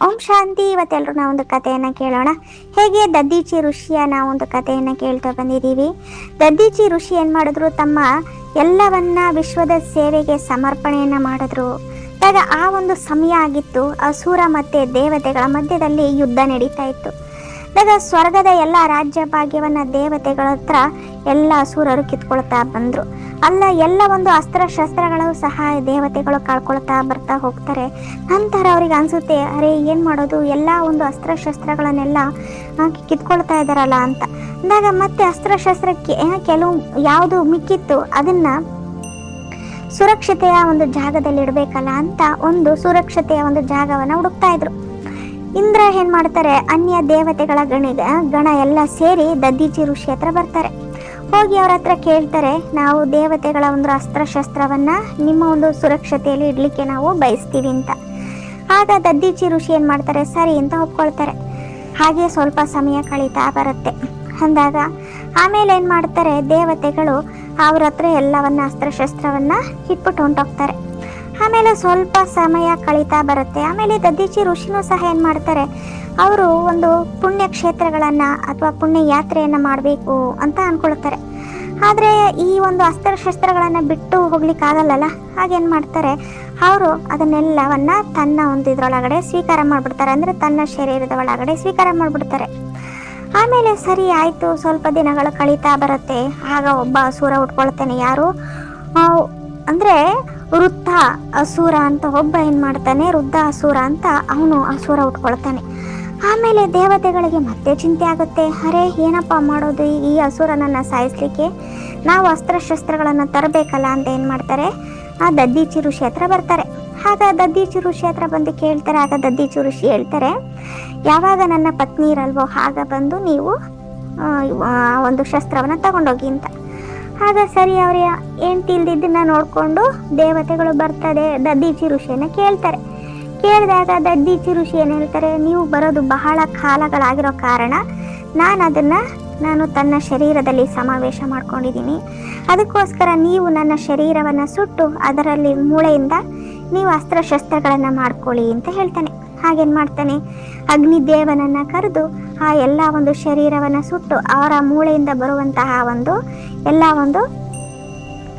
ಓಂ ಶಾಂತಿ ಇವತ್ತೆಲ್ಲರೂ ನಾವು ಒಂದು ಕಥೆಯನ್ನು ಕೇಳೋಣ. ಹೇಗೆ ದದ್ದೀಚಿ ಋಷಿಯ ನಾವೊಂದು ಕಥೆಯನ್ನು ಕೇಳ್ತಾ ಬಂದಿದ್ದೀವಿ. ದದ್ದೀಚಿ ಋಷಿ ಏನು ಮಾಡಿದ್ರು, ತಮ್ಮ ಎಲ್ಲವನ್ನ ವಿಶ್ವದ ಸೇವೆಗೆ ಸಮರ್ಪಣೆಯನ್ನು ಮಾಡಿದ್ರು. ಆಗ ಆ ಒಂದು ಸಮಯ ಆಗಿತ್ತು. ಅಸುರ ಮತ್ತು ದೇವತೆಗಳ ಮಧ್ಯದಲ್ಲಿ ಯುದ್ಧ ನಡೀತಾ ಇತ್ತು. ಆಗ ಸ್ವರ್ಗದ ಎಲ್ಲ ರಾಜ್ಯ ಭಾಗ್ಯವನ್ನ ದೇವತೆಗಳ ಹತ್ರ ಎಲ್ಲ ಅಸುರರು ಕಿತ್ಕೊಳ್ತಾ ಬಂದ್ರು. ಅಲ್ಲ, ಎಲ್ಲ ಒಂದು ಅಸ್ತ್ರ ಶಸ್ತ್ರಗಳು ಸಹ ದೇವತೆಗಳು ಕಳ್ಕೊಳ್ತಾ ಬರ್ತಾ ಹೋಗ್ತಾರೆ. ನಂತರ ಅವ್ರಿಗೆ ಅನ್ಸುತ್ತೆ, ಅರೆ, ಏನು ಮಾಡೋದು? ಎಲ್ಲ ಒಂದು ಅಸ್ತ್ರ ಶಸ್ತ್ರಗಳನ್ನೆಲ್ಲ ಕಿತ್ಕೊಳ್ತಾ ಇದ್ದಾರಲ್ಲ ಅಂತ. ಅಂದಾಗ ಮತ್ತೆ ಅಸ್ತ್ರಶಸ್ತ್ರಕ್ಕೆ ಕೆಲವು ಯಾವುದು ಮಿಕ್ಕಿತ್ತು. ಅದನ್ನ ಸುರಕ್ಷತೆಯ ಒಂದು ಜಾಗದಲ್ಲಿ ಇಡಬೇಕಲ್ಲ ಅಂತ ಒಂದು ಸುರಕ್ಷತೆಯ ಒಂದು ಜಾಗವನ್ನು ಹುಡುಕ್ತಾ ಇದ್ರು. ಇಂದ್ರ ಏನ್ ಮಾಡ್ತಾರೆ? ಅನ್ಯ ದೇವತೆಗಳ ಗಣಿಗ, ಗಣ ಎಲ್ಲ ಸೇರಿ ದದ್ದೀಚಿ ಋಷಿ ಹತ್ರ ಬರ್ತಾರೆ. ಹೋಗಿ ಅವ್ರ ಹತ್ರ ಕೇಳ್ತಾರೆ, ನಾವು ದೇವತೆಗಳ ಒಂದು ಅಸ್ತ್ರಶಸ್ತ್ರವನ್ನ ನಿಮ್ಮ ಒಂದು ಸುರಕ್ಷತೆಯಲ್ಲಿ ಇಡ್ಲಿಕ್ಕೆ ನಾವು ಬಯಸ್ತೀವಿ ಅಂತ. ಆಗ ದದ್ದೀಚಿ ಋಷಿ ಏನ್ ಮಾಡ್ತಾರೆ? ಸರಿ ಅಂತ ಒಪ್ಕೊಳ್ತಾರೆ. ಹಾಗೆ ಸ್ವಲ್ಪ ಸಮಯ ಕಳೀತಾ ಬರುತ್ತೆ. ಅಂದಾಗ ಆಮೇಲೆ ಏನ್ ಮಾಡ್ತಾರೆ? ದೇವತೆಗಳು ಅವ್ರ ಹತ್ರ ಎಲ್ಲವನ್ನ ಅಸ್ತ್ರಶಸ್ತ್ರವನ್ನ ಇಟ್ಬಿಟ್ಟು ಹೊಂಟೋಗ್ತಾರೆ. ಆಮೇಲೆ ಸ್ವಲ್ಪ ಸಮಯ ಕಳೀತಾ ಬರುತ್ತೆ. ಆಮೇಲೆ ದದ್ದೀಚಿ ಋಷಿನೂ ಸಹ ಏನು ಮಾಡ್ತಾರೆ? ಅವರು ಒಂದು ಪುಣ್ಯ ಕ್ಷೇತ್ರಗಳನ್ನು ಅಥವಾ ಪುಣ್ಯ ಯಾತ್ರೆಯನ್ನು ಮಾಡಬೇಕು ಅಂತ ಅಂದ್ಕೊಳ್ತಾರೆ ಆದರೆ ಈ ಒಂದು ಅಸ್ತ್ರಶಸ್ತ್ರಗಳನ್ನು ಬಿಟ್ಟು ಹೋಗ್ಲಿಕ್ಕಾಗಲ್ಲಲ್ಲ ಹಾಗೇನು ಮಾಡ್ತಾರೆ? ಅವರು ಅದನ್ನೆಲ್ಲವನ್ನ ತನ್ನ ಒಂದು ಇದರೊಳಗಡೆ ಸ್ವೀಕಾರ ಮಾಡಿಬಿಡ್ತಾರೆ. ಅಂದರೆ ತನ್ನ ಶರೀರದ ಒಳಗಡೆ ಸ್ವೀಕಾರ ಮಾಡಿಬಿಡ್ತಾರೆ. ಆಮೇಲೆ ಸರಿ ಆಯಿತು, ಸ್ವಲ್ಪ ದಿನಗಳು ಕಳೀತಾ ಬರುತ್ತೆ. ಆಗ ಒಬ್ಬ ಅಸುರ ಉಟ್ಕೊಳ್ತಾನೆ. ಯಾರು? ಅಂದರೆ ಅಂದ್ರೆ ವೃದ್ಧ ಅಸುರ ಅಂತ ಒಬ್ಬ ಏನ್ ಮಾಡ್ತಾನೆ? ವೃದ್ಧ ಅಸುರ ಅಂತ ಅವನು ಅಸುರ ಉಟ್ಕೊಳ್ತಾನೆ. ಆಮೇಲೆ ದೇವತೆಗಳಿಗೆ ಮತ್ತೆ ಚಿಂತೆ ಆಗುತ್ತೆ. ಅರೆ, ಏನಪ್ಪ ಮಾಡೋದು ಈ- ಈ ಸಾಯಿಸಲಿಕ್ಕೆ? ಸಾಯಿಸ್ಲಿಕ್ಕೆ ನಾವು ಅಸ್ತ್ರಶಸ್ತ್ರಗಳನ್ನು ತರಬೇಕಲ್ಲ ಅಂತ ಏನ್ ಮಾಡ್ತಾರೆ? ಆ ದದ್ದೀಚಿ ಋಷಿ ಹತ್ರ ಬರ್ತಾರೆ. ಆಗ ದದ್ದೀಚಿ ಋಷಿ ಹತ್ರ ಬಂದು ಕೇಳ್ತಾರೆ. ಆಗ ದದ್ದೀಚಿ ಋಷಿ ಹೇಳ್ತಾರೆ, ಯಾವಾಗ ನನ್ನ ಪತ್ನಿ ಇರಲ್ವೋ, ಆಗ ಬಂದು ನೀವು ಒಂದು ಶಸ್ತ್ರವನ್ನು ತಗೊಂಡೋಗಿ ಅಂತ. ಆಗ ಸರಿ ಅವ್ರ ಏನ್ ಇಲ್ದಿದ್ದನ್ನ ನೋಡಿಕೊಂಡು ದೇವತೆಗಳು ಬರ್ತದೆ ದದ್ದೀಚಿ ಋಷಿಯನ್ನ ಕೇಳ್ತಾರೆ. ಕೇಳಿದಾಗ ದದ್ದೀಚಿ ಋಷಿ ಏನು ಹೇಳ್ತಾರೆ, ನೀವು ಬರೋದು ಬಹಳ ಕಾಲಗಳಾಗಿರೋ ಕಾರಣ ನಾನು ಅದನ್ನು, ನಾನು ತನ್ನ ಶರೀರದಲ್ಲಿ ಸಮಾವೇಶ ಮಾಡ್ಕೊಂಡಿದ್ದೀನಿ. ಅದಕ್ಕೋಸ್ಕರ ನೀವು ನನ್ನ ಶರೀರವನ್ನು ಸುಟ್ಟು ಅದರಲ್ಲಿ ಮೂಳೆಯಿಂದ ನೀವು ಅಸ್ತ್ರಶಸ್ತ್ರಗಳನ್ನು ಮಾಡ್ಕೊಳ್ಳಿ, ಅಂತ ಹೇಳ್ತಾನೆ. ಹಾಗೇನು ಮಾಡ್ತಾನೆ? ಅಗ್ನಿದೇವನನ್ನು ಕರೆದು ಆ ಎಲ್ಲ ಒಂದು ಶರೀರವನ್ನು ಸುಟ್ಟು ಅವರ ಮೂಳೆಯಿಂದ ಬರುವಂತಹ ಒಂದು ಎಲ್ಲ ಒಂದು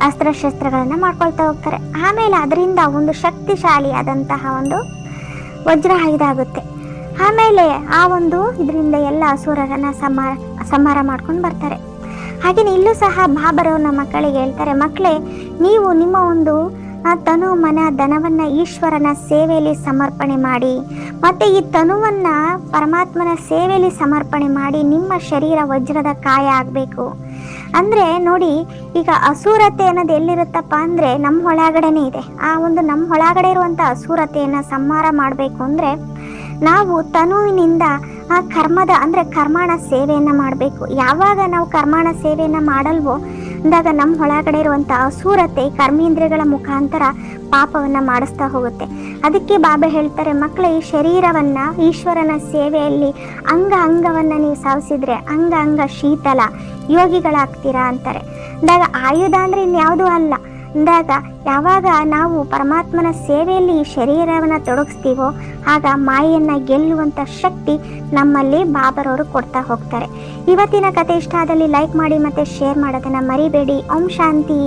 ಅಸ್ತ್ರಶಸ್ತ್ರಗಳನ್ನು ಮಾಡ್ಕೊಳ್ತಾ ಹೋಗ್ತಾರೆ. ಆಮೇಲೆ ಅದರಿಂದ ಒಂದು ಶಕ್ತಿಶಾಲಿಯಾದಂತಹ ಒಂದು ವಜ್ರ ಇದಾಗುತ್ತೆ. ಆಮೇಲೆ ಆ ಒಂದು ಇದರಿಂದ ಎಲ್ಲ ಅಸುರರನ್ನ ಸಂಹಾರ ಸಂಹಾರ ಮಾಡ್ಕೊಂಡು ಬರ್ತಾರೆ. ಹಾಗೆಯೇ ಇಲ್ಲೂ ಸಹ ಬಾಬರವ್ರ ಮಕ್ಕಳಿಗೆ ಹೇಳ್ತಾರೆ ಮಕ್ಕಳೇ ನೀವು ನಿಮ್ಮ ಒಂದು ಆ ತನು ಮನ ಧನವನ್ನ ಈಶ್ವರನ ಸೇವೆಯಲ್ಲಿ ಸಮರ್ಪಣೆ ಮಾಡಿ ಮತ್ತೆ ಈ ತನುವನ್ನ ಪರಮಾತ್ಮನ ಸೇವೆಯಲ್ಲಿ ಸಮರ್ಪಣೆ ಮಾಡಿ ನಿಮ್ಮ ಶರೀರ ವಜ್ರದ ಕಾಯ ಆಗಬೇಕು. ಅಂದ್ರೆ ನೋಡಿ, ಈಗ ಅಸೂರತೆ ಅನ್ನೋದು ಎಲ್ಲಿರುತ್ತಪ್ಪ ಅಂದ್ರೆ ನಮ್ಮ ಒಳಗಡೆನೆ ಇದೆ. ಆ ಒಂದು ನಮ್ಮ ಒಳಗಡೆ ಇರುವಂತ ಅಸೂರತೆಯನ್ನ ಸಂಹಾರ ಮಾಡಬೇಕು ಅಂದ್ರೆ ನಾವು ತನುವಿನಿಂದ ಆ ಕರ್ಮದ ಅಂದ್ರೆ ಕರ್ಮಾಣ ಸೇವೆಯನ್ನ ಮಾಡಬೇಕು. ಯಾವಾಗ ನಾವು ಕರ್ಮಾಣ ಸೇವೆಯನ್ನ ಮಾಡಲ್ವೋ ಅಂದಾಗ ನಮ್ಮ ಒಳಗಡೆ ಇರುವಂತ ಅಸೂರತೆ ಕರ್ಮೇಂದ್ರಿಯಗಳ ಮುಖಾಂತರ ಪಾಪವನ್ನ ಮಾಡಿಸ್ತಾ ಹೋಗುತ್ತೆ. ಅದಕ್ಕೆ ಬಾಬೆ ಹೇಳ್ತಾರೆ ಮಕ್ಕಳ ಈ ಶರೀರವನ್ನ, ಈಶ್ವರನ ಸೇವೆಯಲ್ಲಿ ಅಂಗ ಅಂಗವನ್ನ ನೀವು ಸಾವಿಸಿದ್ರೆ ಅಂಗ ಅಂಗ ಶೀತಲ ಯೋಗಿಗಳಾಗ್ತೀರಾ? ಅಂತಾರೆ. ಅಂದಾಗ ಆಯುಧ ಅಂದ್ರೆ ಇನ್ಯಾವುದೂ ಅಲ್ಲ. ಅಂದಾಗ ಯಾವಾಗ ನಾವು ಪರಮಾತ್ಮನ ಸೇವೆಯಲ್ಲಿ ಶರೀರವನ್ನು ತೊಡಗಿಸ್ತೀವೋ ಆಗ ಮಾಯೆಯನ್ನು ಗೆಲ್ಲುವಂಥ ಶಕ್ತಿ ನಮ್ಮಲ್ಲಿ ಬಾಬರವರು ಕೊಡ್ತಾ ಹೋಗ್ತಾರೆ. ಇವತ್ತಿನ ಕತೆ ಇಷ್ಟ ಆದಲ್ಲಿ ಲೈಕ್ ಮಾಡಿ ಮತ್ತೆ ಶೇರ್ ಮಾಡೋದನ್ನು ಮರಿಬೇಡಿ. ಓಂ ಶಾಂತಿ.